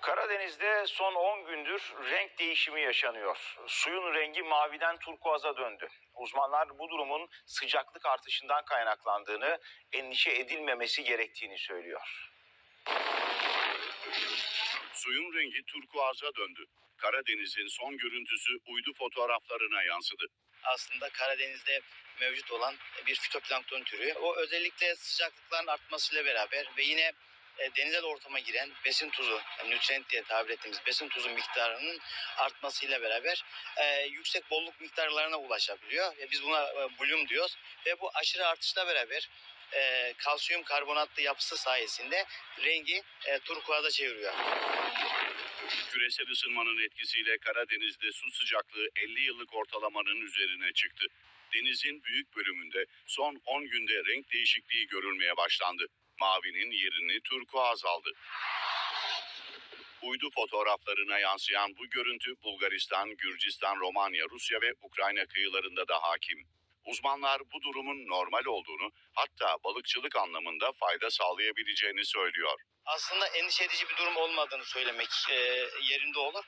Karadeniz'de son 10 gündür renk değişimi yaşanıyor. Suyun rengi maviden turkuaza döndü. Uzmanlar bu durumun sıcaklık artışından kaynaklandığını, endişe edilmemesi gerektiğini söylüyor. Suyun rengi turkuaza döndü. Karadeniz'in son görüntüsü uydu fotoğraflarına yansıdı. aslında Karadeniz'de mevcut olan bir fitoplankton türü. O özellikle sıcaklıkların artmasıyla beraber ve yine e, denizel ortama giren besin tuzu, yani diye tabir ettiğimiz besin tuzu miktarının artmasıyla beraber e, yüksek bolluk miktarlarına ulaşabiliyor. Ve biz buna e, bloom diyoruz. Ve bu aşırı artışla beraber e, kalsiyum karbonatlı yapısı sayesinde rengi e, turkuaza çeviriyor. Küresel ısınmanın etkisiyle Karadeniz'de su sıcaklığı 50 yıllık ortalamanın üzerine çıktı. Denizin büyük bölümünde son 10 günde renk değişikliği görülmeye başlandı. Mavinin yerini turkuaz aldı. Uydu fotoğraflarına yansıyan bu görüntü Bulgaristan, Gürcistan, Romanya, Rusya ve Ukrayna kıyılarında da hakim. Uzmanlar bu durumun normal olduğunu hatta balıkçılık anlamında fayda sağlayabileceğini söylüyor. aslında endişe edici bir durum olmadığını söylemek e, yerinde olur.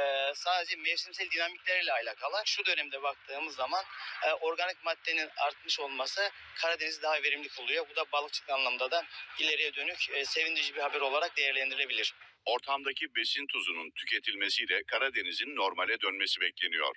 E, sadece mevsimsel dinamiklerle alakalı. Şu dönemde baktığımız zaman e, organik maddenin artmış olması Karadeniz'i daha verimli kılıyor. Bu da balıkçılık anlamda da ileriye dönük e, sevindirici bir haber olarak değerlendirilebilir. Ortamdaki besin tuzunun tüketilmesiyle Karadeniz'in normale dönmesi bekleniyor.